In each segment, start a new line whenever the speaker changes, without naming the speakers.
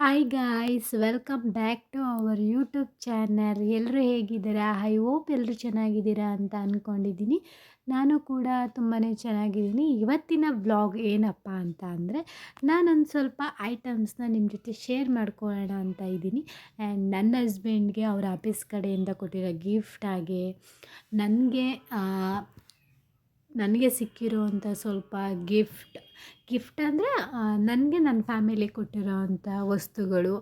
Hi guys welcome back to our YouTube channel ಎಲ್ಲರೂ ಹೇಗಿದ್ದೀರಾ? I hope ಎಲ್ಲರೂ ಚೆನ್ನಾಗಿದ್ದೀರಾ ಅಂತ ಅಂದ್ಕೊಂಡಿದ್ದೀನಿ ನಾನು ಕೂಡ ತುಂಬಾ ಚೆನ್ನಾಗಿದ್ದೀನಿ. ಇವತ್ತಿನ ವ್ಲಾಗ್ ಏನಪ್ಪ ಅಂತ ಅಂದರೆ, ನಾನೊಂದು ಸ್ವಲ್ಪ ಐಟಮ್ಸ್ನ ನಿಮ್ಮ ಜೊತೆ ಶೇರ್ ಮಾಡ್ಕೊಳ್ಳೋಣ ಅಂತ ಇದ್ದೀನಿ. ಆ್ಯಂಡ್ ನನ್ನ ಹಸ್ಬೆಂಡ್ಗೆ ಅವ್ರ ಆಫೀಸ್ ಕಡೆಯಿಂದ ಕೊಟ್ಟಿರೋ ಗಿಫ್ಟ್ ಹಾಗೆ, ನನಗೆ ನನಗೆ ಸಿಕ್ಕಿರೋವಂಥ ಸ್ವಲ್ಪ ಗಿಫ್ಟ್ ಗಿಫ್ಟ್ ಅಂದರೆ ನನಗೆ ನನ್ನ ಫ್ಯಾಮಿಲಿ ಕೊಟ್ಟಿರೋ ಅಂಥ ವಸ್ತುಗಳು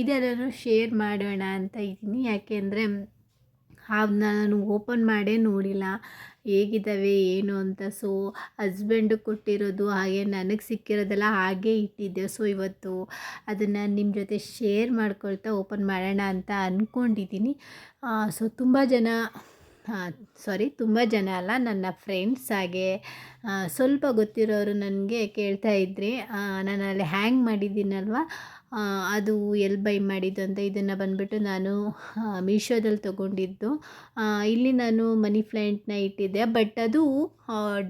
ಇದೆಲ್ಲನೂ ಶೇರ್ ಮಾಡೋಣ ಅಂತ ಇದ್ದೀನಿ. ಯಾಕೆಂದರೆ ಅವನ್ನ ನಾನು ಓಪನ್ ಮಾಡೇ ನೋಡಿಲ್ಲ ಹೇಗಿದ್ದಾವೆ, ಏನು ಅಂತ. ಸೊ ಹಸ್ಬೆಂಡು ಕೊಟ್ಟಿರೋದು ಹಾಗೆ ನನಗೆ ಸಿಕ್ಕಿರೋದೆಲ್ಲ ಹಾಗೆ ಇಟ್ಟಿದ್ದೆ. ಸೊ ಇವತ್ತು ಅದನ್ನು ನಿಮ್ಮ ಜೊತೆ ಶೇರ್ ಮಾಡ್ಕೊಳ್ತಾ ಓಪನ್ ಮಾಡೋಣ ಅಂತ ಅಂದ್ಕೊಂಡಿದ್ದೀನಿ ಸೊ ತುಂಬ ಜನ ಸಾರಿ ತುಂಬ ಜನ ಅಲ್ಲ, ನನ್ನ ಫ್ರೆಂಡ್ಸ್ ಹಾಗೆ ಸ್ವಲ್ಪ ಗೊತ್ತಿರೋರು ನನಗೆ ಕೇಳ್ತಾ ಇದ್ರಿ. ನಾನು ಅಲ್ಲಿ ಹ್ಯಾಂಗ್ ಮಾಡಿದ್ದೀನಲ್ವ? ಅದು ಎಲ್ಲಿ ಬೈ ಮಾಡಿದ್ದು ಅಂತ ಇದನ್ನು ಬಂದುಬಿಟ್ಟು ನಾನು ಮೀಶೋದಲ್ಲಿ ತೊಗೊಂಡಿದ್ದು. ಇಲ್ಲಿ ನಾನು ಮನಿ ಪ್ಲ್ಯಾಂಟ್ನ ಇಟ್ಟಿದ್ದೆ ಬಟ್ ಅದು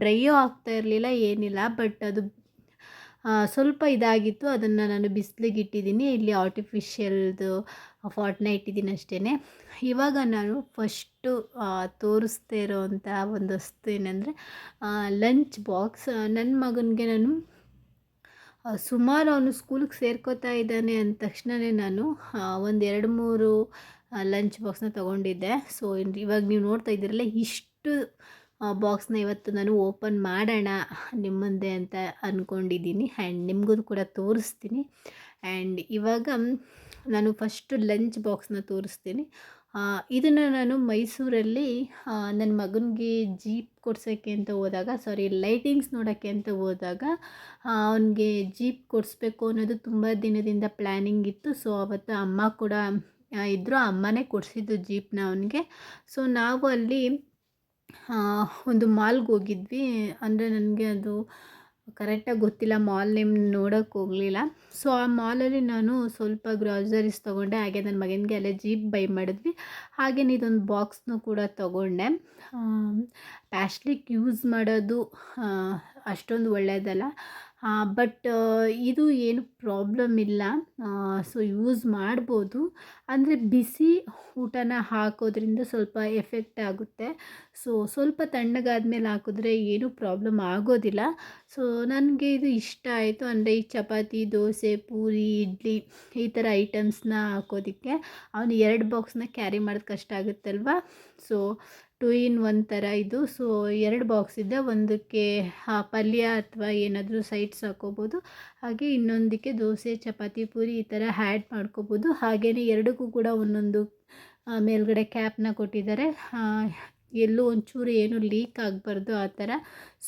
ಡ್ರೈಯೂ ಆಗ್ತಾ ಇರಲಿಲ್ಲ, ಏನಿಲ್ಲ ಬಟ್ ಅದು ಸ್ವಲ್ಪ ಇದಾಗಿತ್ತು, ಅದನ್ನು ನಾನು ಬಿಸಿಲಿಗೆ ಇಟ್ಟಿದ್ದೀನಿ. ಇಲ್ಲಿ ಆರ್ಟಿಫಿಷಿಯಲ್ದು ಇಟ್ಟಿದ್ದೀನಿ ಅಷ್ಟೇ ಇವಾಗ ನಾನು ಫಸ್ಟು ತೋರಿಸ್ತಾ ಇರೋವಂಥ ಒಂದು ವಸ್ತು ಏನಂದರೆ ಲಂಚ್ ಬಾಕ್ಸ್ ನನ್ನ ಮಗನಿಗೆ ನಾನು ಸುಮಾರು ಅವನು ಸ್ಕೂಲಿಗೆ ಸೇರ್ಕೋತಾ ಇದ್ದಾನೆ ಅಂದ ತಕ್ಷಣವೇ ನಾನು ಒಂದು ಎರಡು ಮೂರು ಲಂಚ್ ಬಾಕ್ಸ್ನ ತೊಗೊಂಡಿದ್ದೆ. ಸೊ ಇವಾಗ ನೀವು ನೋಡ್ತಾ ಇದ್ದೀರಲ್ಲ, ಇಷ್ಟು ಬಾಕ್ಸ್ನ ಇವತ್ತು ನಾನು ಓಪನ್ ಮಾಡೋಣ ನಿಮ್ಮ ಮುಂದೆ ಅಂತ ಅಂದ್ಕೊಂಡಿದ್ದೀನಿ ಆ್ಯಂಡ್ ನಿಮಗೂ ಕೂಡ ತೋರಿಸ್ತೀನಿ. ಆ್ಯಂಡ್ ಇವಾಗ ನಾನು ಫಸ್ಟು ಲಂಚ್ ಬಾಕ್ಸ್ನ ತೋರಿಸ್ತೀನಿ. ಇದನ್ನು ನಾನು ಮೈಸೂರಲ್ಲಿ ನನ್ನ ಮಗನಿಗೆ ಜೀಪ್ ಕೊಡ್ಸೋಕ್ಕೆ ಅಂತ ಹೋದಾಗ, ಸಾರಿ, ಲೈಟಿಂಗ್ಸ್ ನೋಡೋಕ್ಕೆ ಅಂತ ಹೋದಾಗ ಅವನಿಗೆ ಜೀಪ್ ಕೊಡಿಸ್ಬೇಕು ಅನ್ನೋದು ತುಂಬ ದಿನದಿಂದ ಪ್ಲ್ಯಾನಿಂಗ್ ಇತ್ತು. ಸೊ, ಅವತ್ತು ಅಮ್ಮ ಕೂಡ ಇದ್ದರು ಅಮ್ಮನೇ ಕೊಡಿಸಿದ್ದು ಜೀಪ್ನ ಅವನಿಗೆ. ಸೊ, ನಾವು ಅಲ್ಲಿ ಒಂದು ಮಾಲ್ಗೆ ಹೋಗಿದ್ವಿ. ಅಂದರೆ ನನಗೆ ಅದು ಕರೆಕ್ಟಾಗಿ ಗೊತ್ತಿಲ್ಲ, ಮಾಲ್ ನೇಮ್ ನೋಡೋಕ್ಕೆ ಹೋಗಲಿಲ್ಲ. ಸೊ, ಆ ಮಾಲಲ್ಲಿ ನಾನು ಸ್ವಲ್ಪ ಗ್ರಾಸರೀಸ್ ತೊಗೊಂಡೆ. ಹಾಗೆ ನನ್ನ ಮಗನಿಗೆ ಅಲ್ಲೇ ಜೀಪ್ ಬೈ ಮಾಡಿದ್ವಿ. ಹಾಗೆ ಇದೊಂದು ಬಾಕ್ಸ್ನು ಕೂಡ ತೊಗೊಂಡೆ. ಪ್ಯಾಶ್ಲಿಕ್ ಯೂಸ್ ಮಾಡೋದು ಅಷ್ಟೊಂದು ಒಳ್ಳೆಯದಲ್ಲ ಬಟ್ ಇದು ಏನು ಪ್ರಾಬ್ಲಮ್ ಇಲ್ಲ. ಸೊ ಯೂಸ್ ಮಾಡ್ಬೋದು. ಅಂದರೆ ಬಿಸಿ ಊಟನ ಹಾಕೋದ್ರಿಂದ ಸ್ವಲ್ಪ ಎಫೆಕ್ಟ್ ಆಗುತ್ತೆ. ಸೊ ಸ್ವಲ್ಪ ತಣ್ಣಗಾದ್ಮೇಲೆ ಹಾಕಿದ್ರೆ ಏನೂ ಪ್ರಾಬ್ಲಮ್ ಆಗೋದಿಲ್ಲ. ಸೊ ನನಗೆ ಇದು ಇಷ್ಟ ಆಯಿತು. ಅಂದರೆ ಈ ಚಪಾತಿ, ದೋಸೆ, ಪೂರಿ, ಇಡ್ಲಿ ಈ ಥರ ಐಟಮ್ಸ್ನ ಹಾಕೋದಕ್ಕೆ. ಅವನು ಎರಡು ಬಾಕ್ಸ್ನ ಕ್ಯಾರಿ ಮಾಡೋದು ಕಷ್ಟ ಆಗುತ್ತಲ್ವ? ಸೊ ಟು ಇನ್ ಒನ್ ಥರ ಇದು. ಸೊ ಎರಡು ಬಾಕ್ಸ್ ಇದೆ. ಒಂದಕ್ಕೆ ಪಲ್ಯ ಅಥವಾ ಏನಾದರೂ ಸೈಡ್ಸ್ ಹಾಕೋಬೋದು. ಹಾಗೆ ಇನ್ನೊಂದಕ್ಕೆ ದೋಸೆ, ಚಪಾತಿ, ಪೂರಿ ಈ ಥರ ಹ್ಯಾಡ್ ಮಾಡ್ಕೋಬೋದು. ಹಾಗೆಯೇ ಎರಡಕ್ಕೂ ಕೂಡ ಒಂದೊಂದು ಮೇಲ್ಗಡೆ ಕ್ಯಾಪ್ನ ಕೊಟ್ಟಿದ್ದಾರೆ. ಎಲ್ಲೂ ಒಂಚೂರು ಏನು ಲೀಕ್ ಆಗಬಾರ್ದು ಆ ಥರ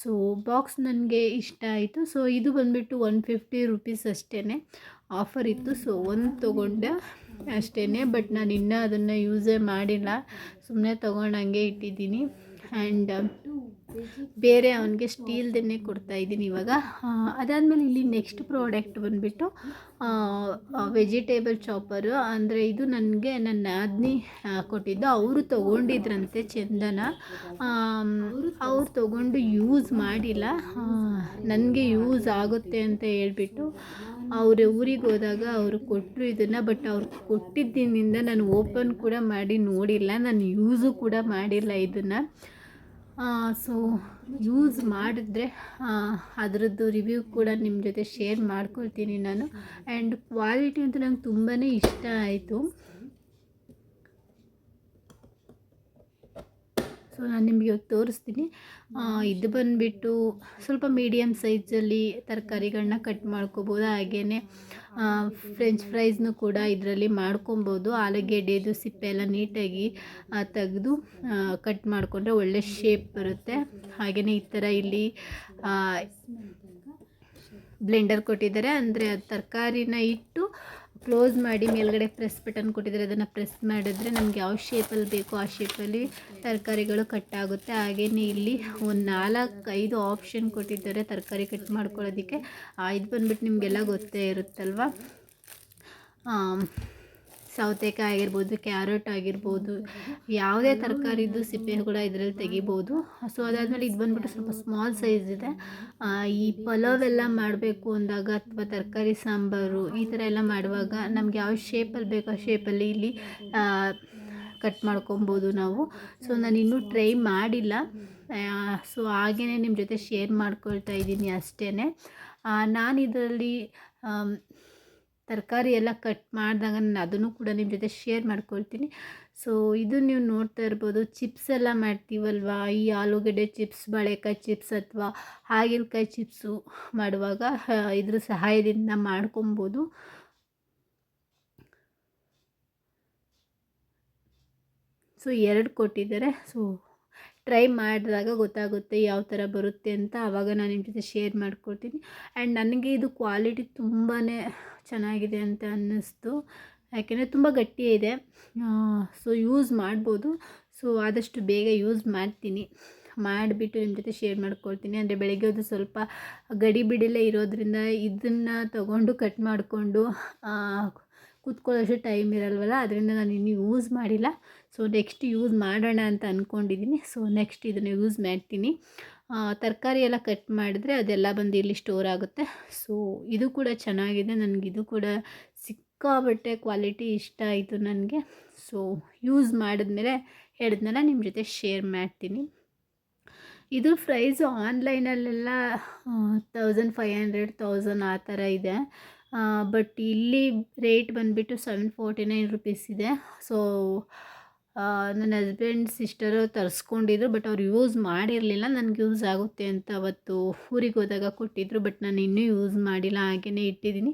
ಸೊ ಬಾಕ್ಸ್ ನನಗೆ ಇಷ್ಟ ಆಯಿತು. ಸೊ ಇದು ಬಂದುಬಿಟ್ಟು ಒನ್ ಫಿಫ್ಟಿ ರುಪೀಸ್ ಅಷ್ಟೇ ಆಫರ್ ಇತ್ತು. ಸೊ ಒಂದು ತೊಗೊಂಡೆ. ಅಷ್ಟೇ ಬಟ್ ನಾನು ಇನ್ನೂ ಅದನ್ನು ಯೂಸೇ ಮಾಡಿಲ್ಲ. ಸುಮ್ಮನೆ ತೊಗೊಂಡು ಹಂಗೆ ಇಟ್ಟಿದ್ದೀನಿ. ಆ್ಯಂಡ್ ಬೇರೆ ಅವನಿಗೆ ಸ್ಟೀಲ್ದನ್ನೇ ಕೊಡ್ತಾಯಿದ್ದೀನಿ ಇವಾಗ. ಅದಾದಮೇಲೆ ಇಲ್ಲಿ ನೆಕ್ಸ್ಟ್ ಪ್ರಾಡಕ್ಟ್ ಬಂದುಬಿಟ್ಟು ವೆಜಿಟೇಬಲ್ ಚಾಪರು ಅಂದರೆ ಇದು ನನಗೆ ನನ್ನ ನಾದಿನಿ ಕೊಟ್ಟಿದ್ದು. ಅವರು ತೊಗೊಂಡಿದ್ರಂತೆ ಚಂದನ. ಅವ್ರು ತೊಗೊಂಡು ಯೂಸ್ ಮಾಡಿಲ್ಲ. ನನಗೆ ಯೂಸ್ ಆಗುತ್ತೆ ಅಂತ ಹೇಳ್ಬಿಟ್ಟು ಅವ್ರ ಊರಿಗೆ ಹೋದಾಗ ಅವರು ಕೊಟ್ಟರು ಇದನ್ನು ಬಟ್ ಅವ್ರು ಕೊಟ್ಟಿದ್ದಿನಿಂದ ನಾನು ಓಪನ್ ಕೂಡ ಮಾಡಿ ನೋಡಿಲ್ಲ. ನಾನು ಯೂಸು ಕೂಡ ಮಾಡಿಲ್ಲ ಇದನ್ನು. ಸೊ ಯೂಸ್ ಮಾಡಿದ್ರೆ ಅದರದ್ದು ರಿವ್ಯೂ ಕೂಡ ನಿಮ್ಮ ಜೊತೆ ಶೇರ್ ಮಾಡ್ಕೊಳ್ತೀನಿ ನಾನು. ಆ್ಯಂಡ್ ಕ್ವಾಲಿಟಿ ಅಂತೂ ನಂಗೆ ತುಂಬಾ ಇಷ್ಟ ಆಯಿತು. ಸೊ ನಾನು ನಿಮಗೆ ತೋರಿಸ್ತೀನಿ. ಇದು ಬಂದುಬಿಟ್ಟು ಸ್ವಲ್ಪ ಮೀಡಿಯಮ್ ಸೈಜಲ್ಲಿ ತರಕಾರಿಗಳನ್ನ ಕಟ್ ಮಾಡ್ಕೋಬೋದು. ಹಾಗೆಯೇ ಫ್ರೆಂಚ್ ಫ್ರೈಸ್ನು ಕೂಡ ಇದರಲ್ಲಿ ಮಾಡ್ಕೊಬೋದು. ಆಲೂಗೆಡ್ಡೆದು ಸಿಪ್ಪೆ ಎಲ್ಲ ನೀಟಾಗಿ ತೆಗೆದು ಕಟ್ ಮಾಡಿಕೊಂಡ್ರೆ ಒಳ್ಳೆ ಶೇಪ್ ಬರುತ್ತೆ. ಹಾಗೆಯೇ ಈ ಥರ ಇಲ್ಲಿ ಬ್ಲೆಂಡರ್ ಕೊಟ್ಟಿದ್ದಾರೆ. ಅಂದರೆ ತರಕಾರಿನ ಇಟ್ಟು ಕ್ಲೋಸ್ ಮಾಡಿ ಮೇಲ್ಗಡೆ ಪ್ರೆಸ್ ಬಟನ್ ಕೊಟ್ಟಿದ್ದಾರೆ ಅದನ್ನು ಪ್ರೆಸ್ ಮಾಡಿದ್ರೆ ನಮಗೆ ಯಾವ ಶೇಪಲ್ಲಿ ಬೇಕೋ ಆ ಶೇಪಲ್ಲಿ ತರಕಾರಿಗಳು ಕಟ್ ಆಗುತ್ತೆ. ಹಾಗೆಯೇ ಇಲ್ಲಿ ಒಂದು ನಾಲ್ಕು ಐದು ಆಪ್ಷನ್ ಕೊಟ್ಟಿದ್ದಾರೆ ತರಕಾರಿ ಕಟ್ ಮಾಡ್ಕೊಳ್ಳೋದಕ್ಕೆ. ಇದು ಬಂದ್ಬಿಟ್ಟು ನಿಮಗೆಲ್ಲ ಗೊತ್ತೇ ಇರುತ್ತಲ್ವ? ಸೌತೆಕಾಯಿ ಆಗಿರ್ಬೋದು, ಕ್ಯಾರೆಟ್ ಆಗಿರ್ಬೋದು, ಯಾವುದೇ ತರಕಾರಿದು ಸಿಪ್ಪೆ ಕೂಡ ಇದರಲ್ಲಿ ತೆಗಿಬೋದು. ಸೊ ಅದಾದಮೇಲೆ ಇದು ಬಂದ್ಬಿಟ್ಟು ಸ್ವಲ್ಪ ಸ್ಮಾಲ್ ಸೈಜ್ ಇದೆ. ಈ ಪಲಾವ್ ಎಲ್ಲ ಮಾಡಬೇಕು ಅಂದಾಗ ಅಥವಾ ತರಕಾರಿ ಸಾಂಬಾರು ಈ ಥರ ಎಲ್ಲ ಮಾಡುವಾಗ ನಮ್ಗೆ ಯಾವ ಶೇಪಲ್ಲಿ ಬೇಕೋ ಆ ಶೇಪಲ್ಲಿ ಇಲ್ಲಿ ಕಟ್ ಮಾಡ್ಕೊಬೋದು ನಾವು. ಸೊ ನಾನು ಇನ್ನೂ ಟ್ರೈ ಮಾಡಿಲ್ಲ. ಸೊ ಹಾಗೇ ನಿಮ್ಮ ಜೊತೆ ಶೇರ್ ಮಾಡ್ಕೊಳ್ತಾ ಇದ್ದೀನಿ ಅಷ್ಟೇ ನಾನು ಇದರಲ್ಲಿ ತರಕಾರಿ ಎಲ್ಲ ಕಟ್ ಮಾಡಿದಾಗ ನಾನು ಅದನ್ನು ಕೂಡ ನಿಮ್ಮ ಜೊತೆ ಶೇರ್ ಮಾಡ್ಕೊಳ್ತೀನಿ. ಸೊ ಇದು ನೀವು ನೋಡ್ತಾ ಇರ್ಬೋದು ಚಿಪ್ಸ್ ಎಲ್ಲ ಮಾಡ್ತೀವಲ್ವಾ? ಈ ಆಲೂಗಡ್ಡೆ ಚಿಪ್ಸ್ ಬಾಳೆಕಾಯಿ ಚಿಪ್ಸ್ ಅಥವಾ ಹಾಗಲಕಾಯಿ ಚಿಪ್ಸು ಮಾಡುವಾಗ ಇದ್ರ ಸಹಾಯದಿಂದ ಮಾಡ್ಕೊಬೋದು. ಸೊ ಎರಡು ಕೊಟ್ಟಿದ್ದಾರೆ. ಸೊ ಟ್ರೈ ಮಾಡಿದಾಗ ಗೊತ್ತಾಗುತ್ತೆ ಯಾವ ಥರ ಬರುತ್ತೆ ಅಂತ ಆವಾಗ ನಾನು ನಿಮ್ಮ ಜೊತೆ ಶೇರ್ ಮಾಡ್ಕೊಳ್ತೀನಿ ಆ್ಯಂಡ್ ನನಗೆ ಇದು ಕ್ವಾಲಿಟಿ ತುಂಬಾ ಚೆನ್ನಾಗಿದೆ ಅಂತ ಅನ್ನಿಸ್ತು. ಯಾಕೆಂದರೆ ತುಂಬ ಗಟ್ಟಿ ಇದೆ. ಸೊ ಯೂಸ್ ಮಾಡ್ಬೋದು. ಸೊ ಆದಷ್ಟು ಬೇಗ ಯೂಸ್ ಮಾಡ್ತೀನಿ. ಮಾಡಿಬಿಟ್ಟು ನಿಮ್ಮ ಜೊತೆ ಶೇರ್ ಮಾಡ್ಕೊಳ್ತೀನಿ ಅಂದರೆ ಬೆಳಗ್ಗೆ ಹೊತ್ತು ಸ್ವಲ್ಪ ಗಡಿ ಬಿಡಿಲೇ ಇರೋದ್ರಿಂದ ಇದನ್ನು ತಗೊಂಡು ಕಟ್ ಮಾಡಿಕೊಂಡು ಕೂತ್ಕೊಳ್ಳೋಷ್ಟು ಟೈಮ್ ಇರಲ್ವಲ್ಲ, ಅದರಿಂದ ನಾನು ಇನ್ನೂ ಯೂಸ್ ಮಾಡಿಲ್ಲ. ಸೊ ನೆಕ್ಸ್ಟ್ ಯೂಸ್ ಮಾಡೋಣ ಅಂತ ಅಂದ್ಕೊಂಡಿದ್ದೀನಿ ಸೊ ನೆಕ್ಸ್ಟ್ ಇದನ್ನು ಯೂಸ್ ಮಾಡ್ತೀನಿ. ತರಕಾರಿ ಎಲ್ಲ ಕಟ್ ಮಾಡಿದ್ರೆ ಅದೆಲ್ಲ ಬಂದು ಇಲ್ಲಿ ಸ್ಟೋರ್ ಆಗುತ್ತೆ. ಸೊ ಇದು ಕೂಡ ಚೆನ್ನಾಗಿದೆ. ನನಗೆ ಇದು ಕೂಡ ಸಿಕ್ಕಾಬಟ್ಟೆ ಕ್ವಾಲಿಟಿ ಇಷ್ಟ ಆಯಿತು ನನಗೆ. ಸೊ ಯೂಸ್ ಮಾಡಿದ್ಮೇಲೆ ಹೇಳಿದ್ನೆಲ್ಲ ನಿಮ್ಮ ಜೊತೆ ಶೇರ್ ಮಾಡ್ತೀನಿ. ಇದು ಪ್ರೈಸು ಆನ್ಲೈನಲ್ಲೆಲ್ಲ ತೌಸಂಡ್ ಫೈವ್ ಹಂಡ್ರೆಡ್ ತೌಸಂಡ್ ಆ ಥರ ಇದೆ. ಬಟ್ ಇಲ್ಲಿ ರೇಟ್ ಬಂದುಬಿಟ್ಟು ಸೆವೆನ್ ಫೋರ್ಟಿ ನೈನ್ ರುಪೀಸ್ ಇದೆ ಸೊ ನನ್ನ ಹಸ್ಬೆಂಡ್ ಸಿಸ್ಟರು ತರಿಸ್ಕೊಂಡಿದ್ರು ಬಟ್ ಅವ್ರು ಯೂಸ್ ಮಾಡಿರಲಿಲ್ಲ. ನನಗೆ ಯೂಸ್ ಆಗುತ್ತೆ ಅಂತ ಅವತ್ತು ಊರಿಗೆ ಹೋದಾಗ ಕೊಟ್ಟಿದ್ರು ಬಟ್ ನಾನು ಇನ್ನೂ ಯೂಸ್ ಮಾಡಿಲ್ಲ ಹಾಗೆಯೇ ಇಟ್ಟಿದ್ದೀನಿ.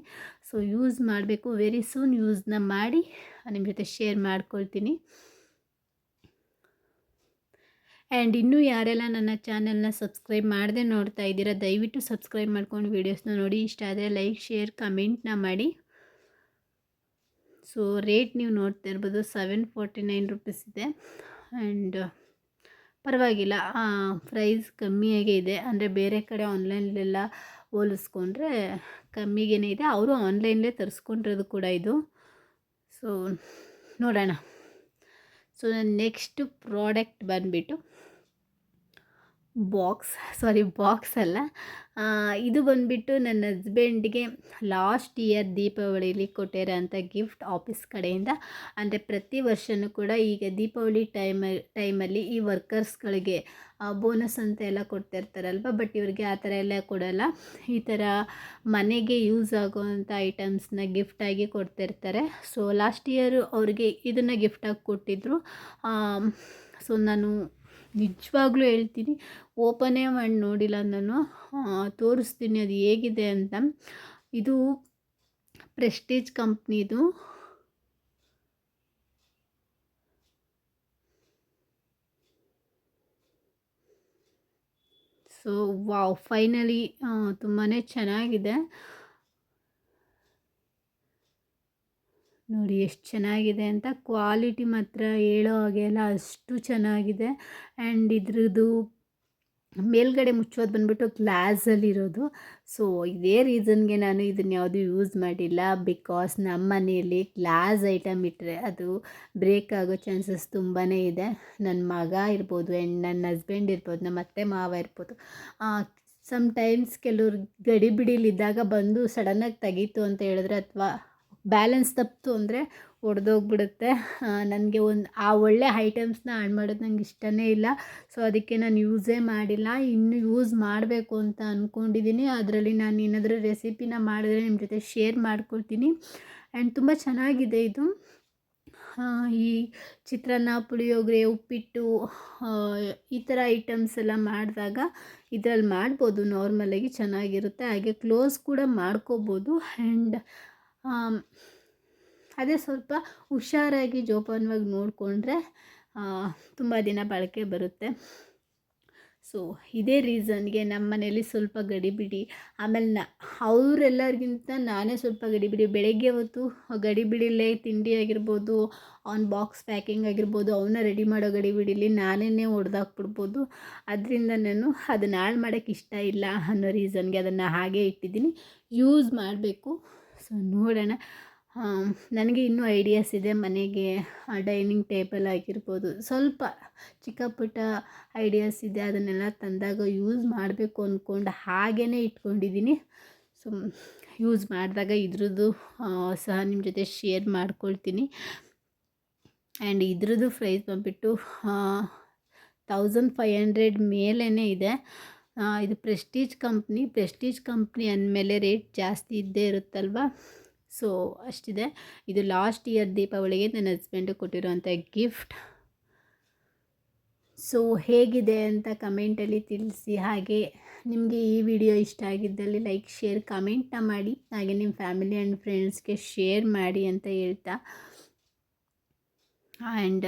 ಸೊ ಯೂಸ್ ಮಾಡಬೇಕು. ವೆರಿ ಸೂನ್ ಯೂಸ್ನ ಮಾಡಿ ನಿಮ್ಮ ಜೊತೆ ಶೇರ್ ಮಾಡ್ಕೊಳ್ತೀನಿ. ಆ್ಯಂಡ್ ಇನ್ನೂ ಯಾರೆಲ್ಲ ನನ್ನ ಚಾನಲ್ನ ಸಬ್ಸ್ಕ್ರೈಬ್ ಮಾಡದೆ ನೋಡ್ತಾ ಇದ್ದೀರಾ, ದಯವಿಟ್ಟು ಸಬ್ಸ್ಕ್ರೈಬ್ ಮಾಡ್ಕೊಂಡು ವೀಡಿಯೋಸ್ನ ನೋಡಿ. ಇಷ್ಟ ಆದರೆ ಲೈಕ್, ಶೇರ್, ಕಮೆಂಟ್ನ ಮಾಡಿ. ಸೊ, ರೇಟ್ ನೀವು ನೋಡ್ತಾ ಇರ್ಬೋದು ಸೆವೆನ್ ಫೋರ್ಟಿ ನೈನ್ ರುಪೀಸ್ ಇದೆ. ಆ್ಯಂಡ್ ಪರವಾಗಿಲ್ಲ ಪ್ರೈಸ್ ಕಮ್ಮಿಯಾಗೇ ಇದೆ. ಅಂದರೆ ಬೇರೆ ಕಡೆ ಆನ್ಲೈನ್ಲೆಲ್ಲ ಹೋಲಿಸ್ಕೊಂಡ್ರೆ ಕಮ್ಮಿಗೇ ಇದೆ. ಅವರು ಆನ್ಲೈನ್ಲೇ ತರಿಸ್ಕೊಂಡಿರೋದು ಕೂಡ ಇದು. ಸೊ, ನೋಡೋಣ. ಸೊ ನೆಕ್ಸ್ಟ್ ಪ್ರಾಡಕ್ಟ್ ಬಂದುಬಿಟ್ಟು ಬಾಕ್ಸ್, ಸಾರಿ ಬಾಕ್ಸ್ ಅಲ್ಲ. ಇದು ಬಂದುಬಿಟ್ಟು ನನ್ನ ಹಸ್ಬೆಂಡ್ಗೆ ಲಾಸ್ಟ್ ಇಯರ್ ದೀಪಾವಳಿಲಿ ಕೊಟ್ಟಿರೋಂಥ ಗಿಫ್ಟ್ ಆಫೀಸ್ ಕಡೆಯಿಂದ. ಅಂದರೆ ಪ್ರತಿ ವರ್ಷವೂ ಕೂಡ ಈಗ ದೀಪಾವಳಿ ಟೈಮ ಟೈಮಲ್ಲಿ ಈ ವರ್ಕರ್ಸ್ಗಳಿಗೆ ಬೋನಸ್ ಅಂತ ಎಲ್ಲ ಕೊಡ್ತಿರ್ತಾರಲ್ವ? ಬಟ್ ಇವ್ರಿಗೆ ಆ ಥರ ಎಲ್ಲ ಕೊಡೋಲ್ಲ. ಈ ಥರ ಮನೆಗೆ ಯೂಸ್ ಆಗೋವಂಥ ಐಟಮ್ಸ್ನ ಗಿಫ್ಟಾಗಿ ಕೊಡ್ತಿರ್ತಾರೆ. ಸೊ ಲಾಸ್ಟ್ ಇಯರು ಅವ್ರಿಗೆ ಇದನ್ನು ಗಿಫ್ಟಾಗಿ ಕೊಟ್ಟಿದ್ದರು ಸೊ ನಾನು ನಿಜವಾಗ್ಲೂ ಹೇಳ್ತೀನಿ, ಓಪನೇ ಮಾಡಿ ನೋಡಿಲ್ಲ ನಾನು. ತೋರಿಸ್ತೀನಿ ಅದು ಹೇಗಿದೆ ಅಂತ. ಇದು ಪ್ರೆಸ್ಟೀಜ್ ಕಂಪ್ನಿದು ಸೊ, ವಾವ್, ಫೈನಲಿ ತುಂಬಾ ಚೆನ್ನಾಗಿದೆ. ನೋಡಿ ಎಷ್ಟು ಚೆನ್ನಾಗಿದೆ ಅಂತ ಕ್ವಾಲಿಟಿ ಮಾತ್ರ ಹೇಳೋ ಹಾಗೆ ಅಲ್ಲ, ಅಷ್ಟು ಚೆನ್ನಾಗಿದೆ. ಆ್ಯಂಡ್ ಇದ್ರದ್ದು ಮೇಲ್ಗಡೆ ಮುಚ್ಚೋದು ಬಂದ್ಬಿಟ್ಟು ಗ್ಲಾಸಲ್ಲಿರೋದು ಸೊ ಇದೇ ರೀಸನ್ಗೆ ನಾನು ಇದನ್ನ ಯಾವುದು ಯೂಸ್ ಮಾಡಿಲ್ಲ. ಬಿಕಾಸ್ ನಮ್ಮ ಮನೆಯಲ್ಲಿ ಗ್ಲಾಸ್ ಐಟಮ್ ಇಟ್ಟರೆ ಅದು ಬ್ರೇಕ್ ಆಗೋ ಚಾನ್ಸಸ್ ತುಂಬಾ ಇದೆ. ನನ್ನ ಮಗ ಇರ್ಬೋದು ಆ್ಯಂಡ್ ನನ್ನ ಹಸ್ಬೆಂಡ್ ಇರ್ಬೋದು ನಮ್ಮ ಅತ್ತೆ ಮಾವ ಇರ್ಬೋದು. ಸಮ್ಟೈಮ್ಸ್ ಕೆಲವ್ರು ಗಡಿ ಬಿಡಿಲಿದ್ದಾಗ ಬಂದು ಸಡನ್ನಾಗಿ ತೆಗೀತು ಅಂತ ಹೇಳಿದ್ರೆ ಅಥವಾ ಬ್ಯಾಲೆನ್ಸ್ ತಪ್ಪಿತು ಅಂದರೆ ಒಡೆದೋಗ್ಬಿಡುತ್ತೆ. ನನಗೆ ಒಂದು, ಆ ಒಳ್ಳೆ ಐಟಮ್ಸ್ನ ಹಾಳು ಮಾಡೋದು ನಂಗೆ ಇಷ್ಟನೇ ಇಲ್ಲ. ಸೊ, ಅದಕ್ಕೆ ನಾನು ಯೂಸೇ ಮಾಡಿಲ್ಲ. ಇನ್ನು ಯೂಸ್ ಮಾಡಬೇಕು ಅಂತ ಅಂದ್ಕೊಂಡಿದ್ದೀನಿ ಅದರಲ್ಲಿ ನಾನು ಏನಾದರೂ ರೆಸಿಪಿನ ಮಾಡಿದ್ರೆ ನಿಮ್ಮ ಜೊತೆ ಶೇರ್ ಮಾಡ್ಕೊಳ್ತೀನಿ. ಆ್ಯಂಡ್ ತುಂಬ ಚೆನ್ನಾಗಿದೆ ಇದು. ಈ ಚಿತ್ರಾನ್ನ, ಪುಳಿಯೋಗರೆ, ಉಪ್ಪಿಟ್ಟು ಈ ಥರ ಐಟಮ್ಸ್ ಎಲ್ಲ ಮಾಡಿದಾಗ ಇದರಲ್ಲಿ ಮಾಡ್ಬೋದು. ನಾರ್ಮಲಾಗಿ ಚೆನ್ನಾಗಿರುತ್ತೆ. ಹಾಗೆ ಕ್ಲೋಸ್ ಕೂಡ ಮಾಡ್ಕೋಬೋದು. ಆ್ಯಂಡ್ ಅದೇ ಸ್ವಲ್ಪ ಹುಷಾರಾಗಿ ಜೋಪಾನವಾಗಿ ನೋಡಿಕೊಂಡ್ರೆ ತುಂಬ ದಿನ ಬಾಳಿಕೆ ಬರುತ್ತೆ. ಸೊ ಇದೇ ರೀಸನ್ಗೆ ನಮ್ಮ ಮನೇಲಿ ಸ್ವಲ್ಪ ಗಡಿಬಿಡಿ ಆಮೇಲೆ ನ, ಅವರೆಲ್ಲರಿಗಿಂತ ನಾನೇ ಸ್ವಲ್ಪ ಗಡಿಬಿಡಿ ಬೆಳಗ್ಗೆ ಹೊತ್ತು ಗಡಿಬಿಡಿಲೇ ತಿಂಡಿ ಆಗಿರ್ಬೋದು ಅವ್ನ ಬಾಕ್ಸ್ ಪ್ಯಾಕಿಂಗ್ ಆಗಿರ್ಬೋದು ಅವನ್ನ ರೆಡಿ ಮಾಡೋ ಗಡಿಬಿಡಿಲಿ ನಾನೇ ಹೊಡೆದಾಕ್ಬಿಡ್ಬೋದು ಅದರಿಂದ ನಾನು ಅದನ್ನ ಹಾಳು ಮಾಡೋಕ್ಕೆ ಇಷ್ಟ ಇಲ್ಲ ಅನ್ನೋ ರೀಸನ್ಗೆ ಅದನ್ನು ಹಾಗೇ ಇಟ್ಟಿದ್ದೀನಿ. ಯೂಸ್ ಮಾಡಬೇಕು. ಸೊ ನೋಡೋಣ. ನನಗೆ ಇನ್ನೂ ಐಡಿಯಾಸ್ ಇದೆ ಮನೆಗೆ ಡೈನಿಂಗ್ ಟೇಬಲ್ ಆಗಿರ್ಬೋದು ಸ್ವಲ್ಪ ಚಿಕ್ಕ ಪುಟ್ಟ ಐಡಿಯಾಸ್ ಇದೆ, ಅದನ್ನೆಲ್ಲ ತಂದಾಗ ಯೂಸ್ ಮಾಡಬೇಕು ಅಂದ್ಕೊಂಡು ಹಾಗೇ ಇಟ್ಕೊಂಡಿದ್ದೀನಿ. ಸೊ ಯೂಸ್ ಮಾಡಿದಾಗ ಇದ್ರದ್ದು ಸಹ ನಿಮ್ಮ ಜೊತೆ ಶೇರ್ ಮಾಡ್ಕೊಳ್ತೀನಿ. ಆ್ಯಂಡ್ ಇದ್ರದ್ದು ಪ್ರೈಸ್ ಬಂದುಬಿಟ್ಟು ತೌಸಂಡ್ ಫೈವ್ ಹಂಡ್ರೆಡ್ ಮೇಲೇ ಇದೆ. ಇದು ಪ್ರೆಸ್ಟೀಜ್ ಕಂಪ್ನಿ ಪ್ರೆಸ್ಟೀಜ್ ಕಂಪ್ನಿ ಅಂದಮೇಲೆ ರೇಟ್ ಜಾಸ್ತಿ ಇದ್ದೇ ಇರುತ್ತಲ್ವ? ಸೊ ಅಷ್ಟಿದೆ. ಇದು ಲಾಸ್ಟ್ ಇಯರ್ ದೀಪಾವಳಿಗೆ ನನ್ನ ಹಸ್ಬೆಂಡು ಕೊಟ್ಟಿರುವಂಥ ಗಿಫ್ಟ್ ಸೊ ಹೇಗಿದೆ ಅಂತ ಕಮೆಂಟಲ್ಲಿ ತಿಳಿಸಿ. ಹಾಗೆ ನಿಮಗೆ ಈ ವಿಡಿಯೋ ಇಷ್ಟ ಆಗಿದ್ದಲ್ಲಿ ಲೈಕ್ ಶೇರ್ ಕಮೆಂಟ್ನ ಮಾಡಿ. ಹಾಗೆ ನಿಮ್ಮ ಫ್ಯಾಮಿಲಿ ಆ್ಯಂಡ್ ಫ್ರೆಂಡ್ಸ್ಗೆ ಶೇರ್ ಮಾಡಿ ಅಂತ ಹೇಳ್ತಾ. ಆ್ಯಂಡ್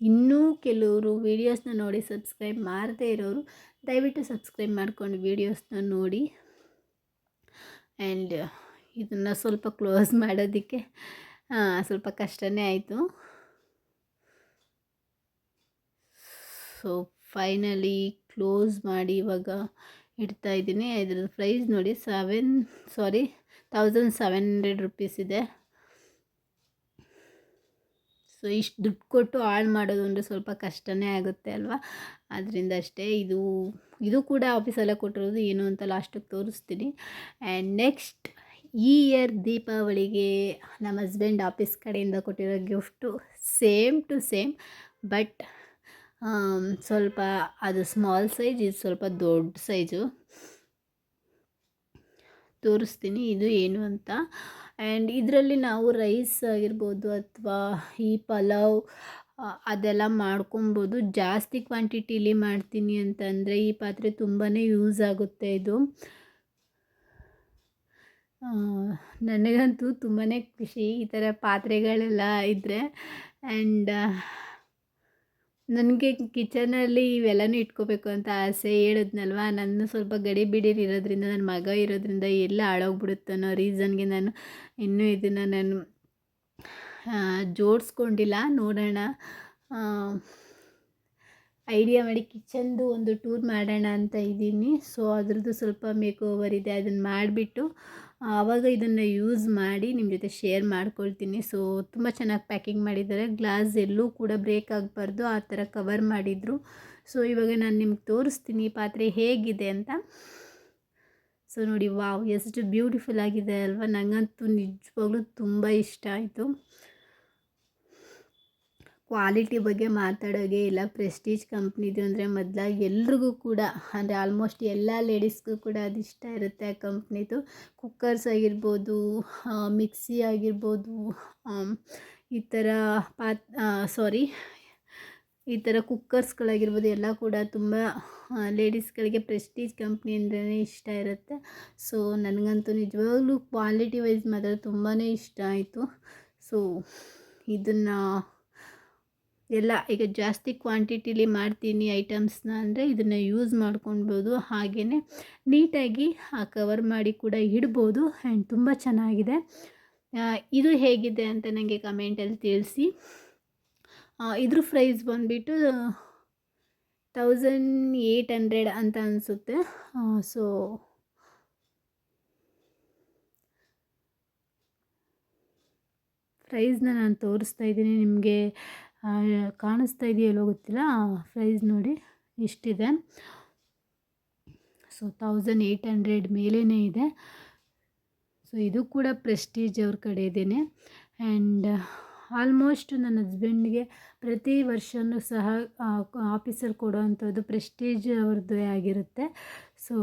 ಇನ್ನೂ ಕೆಲವರು ವೀಡಿಯೋಸ್ನ ನೋಡಿ ಸಬ್ಸ್ಕ್ರೈಬ್ ಮಾಡದೇ ಇರೋರು ದಯವಿಟ್ಟು ಸಬ್ಸ್ಕ್ರೈಬ್ ಮಾಡ್ಕೊಂಡು ವೀಡಿಯೋಸ್ನ ನೋಡಿ. ಆ್ಯಂಡ್ ಇದನ್ನು ಸ್ವಲ್ಪ ಕ್ಲೋಸ್ ಮಾಡೋದಕ್ಕೆ ಸ್ವಲ್ಪ ಕಷ್ಟನೇ ಆಯಿತು. ಸೊ ಫೈನಲಿ ಕ್ಲೋಸ್ ಮಾಡಿ ಇವಾಗ ಇಡ್ತಾ ಇದ್ದೀನಿ. ಇದ್ರದ್ದು ಪ್ರೈಸ್ ನೋಡಿ seven sorry thousand seven hundred rupees ಇದೆ. ಸೊ, ಇಷ್ಟು ದುಡ್ಡು ಕೊಟ್ಟು ಹಾಳು ಮಾಡೋದು ಅಂದರೆ ಸ್ವಲ್ಪ ಕಷ್ಟನೇ ಆಗುತ್ತೆ ಅಲ್ವಾ? ಅದರಿಂದ ಅಷ್ಟೇ ಇದು ಇದು ಕೂಡ ಆಫೀಸಲ್ಲೇ ಕೊಟ್ಟಿರೋದು ಏನು ಅಂತ ಲಾಸ್ಟಿಗೆ ತೋರಿಸ್ತೀನಿ. ಆ್ಯಂಡ್ ನೆಕ್ಸ್ಟ್ ಈ ಇಯರ್ ದೀಪಾವಳಿಗೆ ನಮ್ಮ ಹಸ್ಬೆಂಡ್ ಆಫೀಸ್ ಕಡೆಯಿಂದ ಕೊಟ್ಟಿರೋ gift same to same but ಸ್ವಲ್ಪ ಅದು ಸ್ಮಾಲ್ ಸೈಜ್ ಇದು ಸ್ವಲ್ಪ ದೊಡ್ಡ ಸೈಜು ತೋರಿಸ್ತೀನಿ, ಇದು ಏನು ಅಂತ. ಆ್ಯಂಡ್ ಇದರಲ್ಲಿ ನಾವು ರೈಸ್ ಆಗಿರ್ಬೋದು ಅಥವಾ ಈ ಪಲಾವ್ ಅದೆಲ್ಲ ಮಾಡ್ಕೊಬೋದು. ಜಾಸ್ತಿ ಕ್ವಾಂಟಿಟಿಲಿ ಮಾಡ್ತೀನಿ ಅಂತಂದರೆ ಈ ಪಾತ್ರೆ ತುಂಬಾ ಯೂಸ್ ಆಗುತ್ತೆ ಇದು. ನನಗಂತೂ ತುಂಬಾ ಖುಷಿ ಈ ಥರ ಪಾತ್ರೆಗಳೆಲ್ಲ ಇದ್ದರೆ ಆ್ಯಂಡ್ ನನಗೆ ಕಿಚನಲ್ಲಿ ಇವೆಲ್ಲನೂ ಇಟ್ಕೋಬೇಕು ಅಂತ ಆಸೆ ಹೇಳಿದ್ನಲ್ವ? ನನ್ನ ಸ್ವಲ್ಪ ಗಡಿ ಬಿಡಿರು ಇರೋದ್ರಿಂದ ನನ್ನ ಮಗ ಇರೋದ್ರಿಂದ ಎಲ್ಲ ಹಾಳೋಗ್ಬಿಡುತ್ತೆ ಅನ್ನೋ ರೀಸನ್ಗೆ ನಾನು ಇನ್ನೂ ಇದನ್ನು ನಾನು ಜೋಡಿಸ್ಕೊಂಡಿಲ್ಲ. ನೋಡೋಣ. ಐಡಿಯಾ ಮಾಡಿ ಕಿಚನ್ದು ಒಂದು ಟೂರ್ ಮಾಡೋಣ ಅಂತ ಇದ್ದೀನಿ. ಸೊ, ಅದ್ರದ್ದು ಸ್ವಲ್ಪ ಮೇಕ್ ಓವರ್ ಇದೆ. ಅದನ್ನು ಮಾಡಿಬಿಟ್ಟು ಆವಾಗ ಇದನ್ನು ಯೂಸ್ ಮಾಡಿ ನಿಮ್ಮ ಜೊತೆ ಶೇರ್ ಮಾಡ್ಕೊಳ್ತೀನಿ. ಸೊ ತುಂಬ ಚೆನ್ನಾಗಿ ಪ್ಯಾಕಿಂಗ್ ಮಾಡಿದ್ದಾರೆ. ಗ್ಲಾಸ್ ಎಲ್ಲೂ ಕೂಡ ಬ್ರೇಕ್ ಆಗಬಾರ್ದು. ಆ ಥರ ಕವರ್ ಮಾಡಿದರು. ಸೊ ಇವಾಗ ನಾನು ನಿಮ್ಗೆ ತೋರಿಸ್ತೀನಿ ಪಾತ್ರೆ ಹೇಗಿದೆ ಅಂತ. ಸೊ ನೋಡಿ ವಾವ್ ಎಷ್ಟು ಬ್ಯೂಟಿಫುಲ್ ಆಗಿದೆ ಅಲ್ವಾ? ನನಗಂತೂ ನಿಜವಾಗ್ಲೂ ತುಂಬ ಇಷ್ಟ ಆಯಿತು. ಕ್ವಾಲಿಟಿ ಬಗ್ಗೆ ಮಾತಾಡೋಗೆ ಇಲ್ಲ. ಪ್ರೆಸ್ಟೀಜ್ ಕಂಪ್ನಿದು ಅಂದರೆ ಮೊದಲ ಎಲ್ರಿಗೂ ಕೂಡ, ಅಂದರೆ ಆಲ್ಮೋಸ್ಟ್ ಎಲ್ಲ ಲೇಡೀಸ್ಗೂ ಕೂಡ ಅದು ಇಷ್ಟ ಇರುತ್ತೆ ಆ ಕಂಪ್ನಿದು. ಕುಕ್ಕರ್ಸ್ ಆಗಿರ್ಬೋದು ಮಿಕ್ಸಿ ಆಗಿರ್ಬೋದು ಈ ಥರ ಪಾತ್ ಸಾರಿ ಈ ಥರ ಕುಕ್ಕರ್ಸ್ಗಳಾಗಿರ್ಬೋದು, ಎಲ್ಲ ಕೂಡ ತುಂಬ ಲೇಡೀಸ್ಗಳಿಗೆ ಪ್ರೆಸ್ಟೀಜ್ ಕಂಪ್ನಿ ಅಂದ್ರೇ ಇಷ್ಟ ಇರುತ್ತೆ. ಸೊ ನನಗಂತೂ ನಿಜವಾಗ್ಲೂ ಕ್ವಾಲಿಟಿ ವೈಸ್ ಮಾತ್ರ ತುಂಬಾ ಇಷ್ಟ ಆಯಿತು. ಸೊ ಇದನ್ನು ಎಲ್ಲ, ಈಗ ಜಾಸ್ತಿ ಕ್ವಾಂಟಿಟಿಲಿ ಮಾಡ್ತೀನಿ ಐಟಮ್ಸ್ನ ಅಂದರೆ ಇದನ್ನು ಯೂಸ್ ಮಾಡ್ಕೊಳ್ಬೋದು. ಹಾಗೆಯೇ ನೀಟಾಗಿ ಕವರ್ ಮಾಡಿ ಕೂಡ ಇಡ್ಬೋದು. ಆ್ಯಂಡ್ ತುಂಬ ಚೆನ್ನಾಗಿದೆ. ಇದು ಹೇಗಿದೆ ಅಂತ ನನಗೆ ಕಮೆಂಟಲ್ಲಿ ತಿಳಿಸಿ. ಇದ್ರ ಪ್ರೈಸ್ ಬಂದುಬಿಟ್ಟು ತೌಸಂಡ್ ಏಯ್ಟ್ ಹಂಡ್ರೆಡ್ ಅಂತ ಅನಿಸುತ್ತೆ. ಸೊ ಪ್ರೈಸ್ನ ನಾನು ತೋರಿಸ್ತಾ ಇದ್ದೀನಿ ನಿಮಗೆ. ಕಾಣಿಸ್ತಾ ಇದೆಯಲ್ಲೋ ಗೊತ್ತಿಲ್ಲ. ಪ್ರೈಸ್ ನೋಡಿ ಇಷ್ಟಿದೆ ಸೊ ತೌಸಂಡ್ ಏಯ್ಟ್ ಹಂಡ್ರೆಡ್ ಮೇಲೇ ಇದೆ. ಸೊ ಇದು ಕೂಡ ಪ್ರೆಸ್ಟೀಜ್ ಅವ್ರ ಕಡೆದೇನೆ ಆ್ಯಂಡ್ ಆಲ್ಮೋಸ್ಟ್ ನನ್ನ ಹಸ್ಬೆಂಡ್ಗೆ ಪ್ರತಿ ವರ್ಷವೂ ಸಹ ಆಫೀಸಲ್ಲಿ ಕೊಡೋವಂಥದ್ದು ಪ್ರೆಸ್ಟೀಜ್ ಅವ್ರದ್ದೇ ಆಗಿರುತ್ತೆ. ಸೊ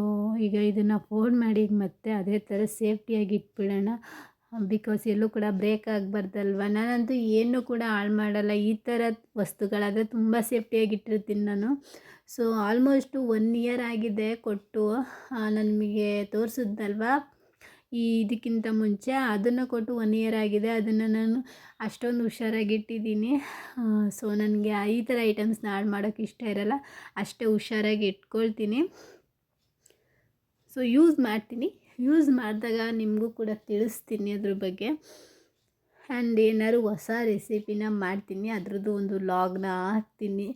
ಈಗ ಇದನ್ನು ಫೋನ್ ಮಾಡಿ ಮತ್ತೆ ಅದೇ ಥರ ಸೇಫ್ಟಿಯಾಗಿ ಇಟ್ಬಿಡೋಣ. ಬಿಕಾಸ್ ಎಲ್ಲೂ ಕೂಡ ಬ್ರೇಕ್ ಆಗಬಾರ್ದಲ್ವ? ನಾನಂತೂ ಏನೂ ಕೂಡ ಹಾಳು ಮಾಡಲ್ಲ. ಈ ಥರ ವಸ್ತುಗಳಾದರೆ ತುಂಬ ಸೇಫ್ಟಿಯಾಗಿ ಇಟ್ಟಿರ್ತೀನಿ ನಾನು. ಸೊ ಆಲ್ಮೋಸ್ಟು ಒನ್ ಇಯರ್ ಆಗಿದೆ ಕೊಟ್ಟು ನನಗೆ ತೋರಿಸಿದ್ನಲ್ವ? ಈ ಇದಕ್ಕಿಂತ ಮುಂಚೆ ಅದನ್ನು ಕೊಟ್ಟು ಒನ್ ಇಯರ್ ಆಗಿದೆ. ಅದನ್ನು ನಾನು ಅಷ್ಟೊಂದು ಹುಷಾರಾಗಿ ಇಟ್ಟಿದ್ದೀನಿ ಸೊ ನನಗೆ ಈ ಥರ ಐಟಮ್ಸ್ನ ಹಾಳು ಮಾಡೋಕ್ಕೆ ಇಷ್ಟ ಇರಲ್ಲ. ಅಷ್ಟೇ ಹುಷಾರಾಗಿ ಇಟ್ಕೊಳ್ತೀನಿ. ಸೊ ಯೂಸ್ ಮಾಡ್ತೀನಿ. ಯೂಸ್ ಮಾಡಿದಾಗ ನಿಮಗೂ ಕೂಡ ತಿಳಿಸ್ತೀನಿ ಅದ್ರ ಬಗ್ಗೆ. ಆ್ಯಂಡ್ ಏನಾದ್ರು ಹೊಸ ರೆಸಿಪಿನ ಮಾಡ್ತೀನಿ, ಅದರದ್ದು ಒಂದು ಲಾಗ್ನ ಹಾಕ್ತೀನಿ.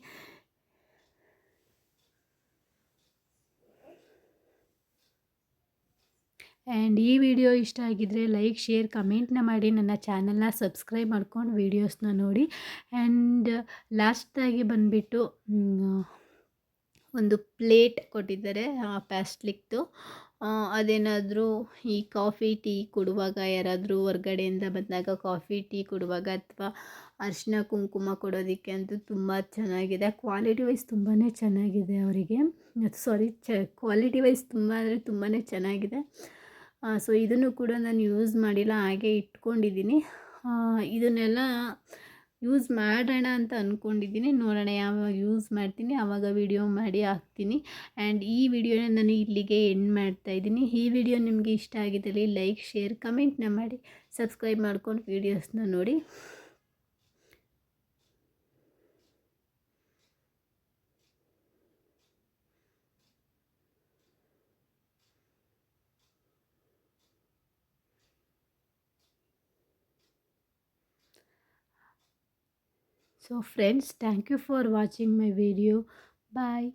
ಆ್ಯಂಡ್ ಈ ವಿಡಿಯೋ ಇಷ್ಟ ಆಗಿದ್ದರೆ ಲೈಕ್ ಶೇರ್ ಕಮೆಂಟ್ನ ಮಾಡಿ. ನನ್ನ ಚಾನಲ್ನ ಸಬ್ಸ್ಕ್ರೈಬ್ ಮಾಡ್ಕೊಂಡು ವೀಡಿಯೋಸ್ನ ನೋಡಿ. ಆ್ಯಂಡ್ ಲಾಸ್ಟಾಗಿ ಬಂದುಬಿಟ್ಟು ಒಂದು ಪ್ಲೇಟ್ ಕೊಟ್ಟಿದ್ದಾರೆ ಪ್ಯಾಸ್ಟ್ಲಿಕ್ದು ಅದೇನಾದರೂ ಈ ಕಾಫಿ ಟೀ ಕೊಡುವಾಗ ಯಾರಾದರೂ ಹೊರ್ಗಡೆಯಿಂದ ಬಂದಾಗ ಕಾಫಿ ಟೀ ಕೊಡುವಾಗ ಅಥವಾ ಅರಿಶಿನ ಕುಂಕುಮ ಕೊಡೋದಕ್ಕೆ ಅಂತೂ ತುಂಬ ಚೆನ್ನಾಗಿದೆ. ಕ್ವಾಲಿಟಿ ವೈಸ್ ತುಂಬಾ ಚೆನ್ನಾಗಿದೆ ಅವರಿಗೆ. ಸಾರಿ ಚ ಕ್ವಾಲಿಟಿ ವೈಸ್ ತುಂಬ ಅಂದರೆ ತುಂಬಾ ಚೆನ್ನಾಗಿದೆ. ಸೊ ಇದನ್ನು ಕೂಡ ನಾನು ಯೂಸ್ ಮಾಡಿಲ್ಲ, ಹಾಗೆ ಇಟ್ಕೊಂಡಿದ್ದೀನಿ. ಇದನ್ನೆಲ್ಲ ಯೂಸ್ ಮಾಡೋಣ ಅಂತ ಅಂದ್ಕೊಂಡಿದ್ದೀನಿ ನೋಡೋಣ ಯಾವಾಗ ಯೂಸ್ ಮಾಡ್ತೀನಿ ಆವಾಗ ವಿಡಿಯೋ ಮಾಡಿ ಹಾಕ್ತೀನಿ. ಆ್ಯಂಡ್ ಈ ವಿಡಿಯೋನ ನಾನು ಇಲ್ಲಿಗೆ ಎಂಡ್ ಮಾಡ್ತಾಯಿದ್ದೀನಿ ಈ ವಿಡಿಯೋ ನಿಮಗೆ ಇಷ್ಟ ಆಗಿದ್ದಲ್ಲಿ ಲೈಕ್ ಶೇರ್ ಕಮೆಂಟ್ನ ಮಾಡಿ. ಸಬ್ಸ್ಕ್ರೈಬ್ ಮಾಡ್ಕೊಂಡು ವೀಡಿಯೋಸ್ನ ನೋಡಿ. So friends, thank you for watching my video. Bye.